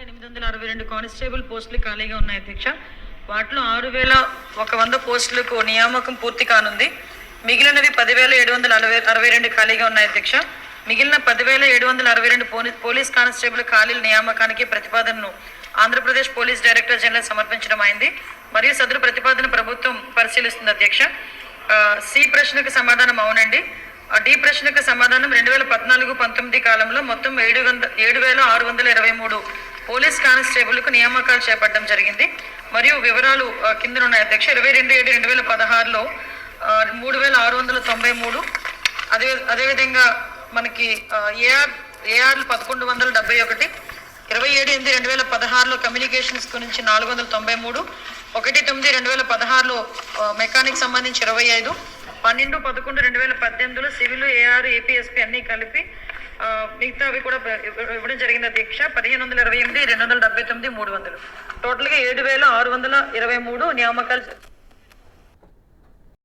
ఎనిమిది వందల అరవై రెండు కానిస్టేబుల్ పోస్టులు ఖాళీగా ఉన్నాయి అధ్యక్ష వాటిలో ఆరు వేల ఒక వంద పోస్టులకు నియామకం పూర్తి కానుంది. మిగిలినవి పదివేల ఏడు వందల అరవై అరవై రెండు ఖాళీగా ఉన్నాయి అధ్యక్ష మిగిలిన పదివేల ఏడు వందల అరవై రెండు పోనీ- పోలీస్ కానిస్టేబుల్ ఖాళీల నియామకానికి ప్రతిపాదనను ఆంధ్రప్రదేశ్ పోలీస్ డైరెక్టర్ జనరల్ సమర్పించడం అయింది. మరియు సదరు ప్రతిపాదన ప్రభుత్వం పరిశీలిస్తుంది అధ్యక్ష సి ప్రశ్నకు సమాధానం అవునండి. డి ప్రశ్నకు సమాధానం రెండు వేల పద్నాలుగు పంతొమ్మిది కాలంలో మొత్తం ఏడు వంద ఏడు వేల ఆరు వందల ఇరవై మూడు పోలీస్ కానిస్టేబుల్కు నియామకాలు చేపట్టడం జరిగింది. మరియు వివరాలు కింద ఉన్నాయి అధ్యక్ష ఇరవై రెండు ఏడు రెండు వేల పదహారులో మూడు వేల ఆరు వందల తొంభై మూడు అదే అదేవిధంగా మనకి ఏఆర్ ఏఆర్ పదకొండు వందల డెబ్బై ఒకటి ఇరవై ఏడు ఎనిమిది రెండు వేల పదహారులో కమ్యూనికేషన్స్ గురించి నాలుగు వందల తొంభై మూడు ఒకటి తొమ్మిది రెండు వేల పదహారులో మెకానిక్ సంబంధించి ఇరవై ఐదు పన్నెండు పదకొండు రెండు వేల పద్దెనిమిదిలో సివిల్ ఏఆర్ ఏపీఎస్పీ అన్నీ కలిపి ఆ, మిగతావి కూడా ఇవ్వడం జరిగింది. అధ్యక్ష పదిహేను వందల ఇరవై ఎనిమిది రెండు వందల డెబ్బై తొమ్మిది మూడు వందలు. టోటల్గా ఏడు వేల ఆరు వందల ఇరవై మూడు నియామకాలు